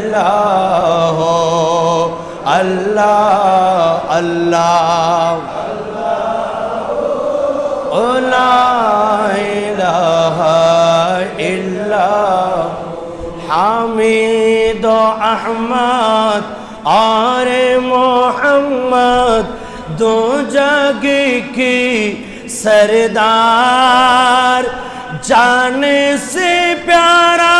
اللہ ہو اللہ. اللہ لا الہ الا حمید و احمد اور محمد دو جگ کی سردار جانے سے پیارا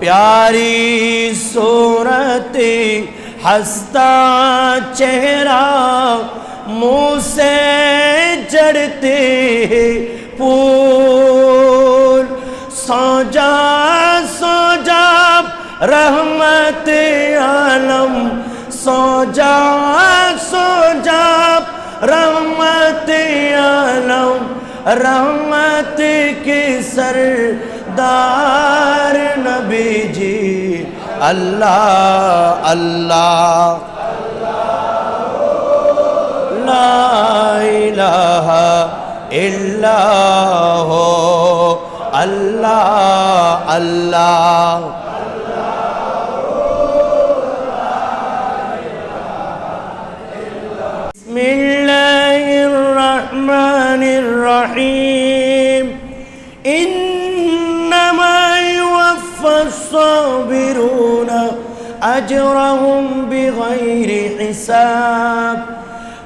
پیاری صورت ہستا چہرہ منہ سے جڑتے پھول سو جا سو جا رحمت عالم سو جا سو جا رحمت عالم رحمت کی سردار খোদার নবীজি আল্লাহ আল্লাহ। লাইলাহ ইল্লাহ আল্লাহ আল্লাহ। বিসমিল্লাহির রহমানির রহিম। ইন الصابرون أجرهم بغير حساب.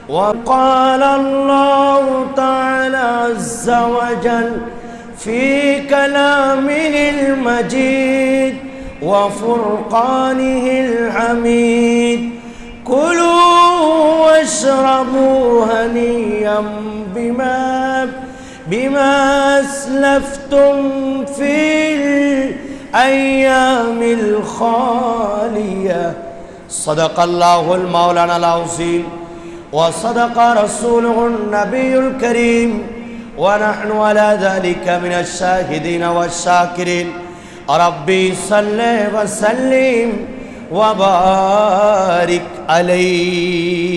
وقال الله تعالى عز وجل في كلامه المجيد وفرقانه الحميد كلوا واشربوا هنيئا بما بما أسلفتم في الأيام الخالية. صدق الله المولانا العظيم وصدق رسوله النبي الكريم ونحن على ذلك من الشاهدين والشاكرين. ربي صل وسلم وبارك عليه.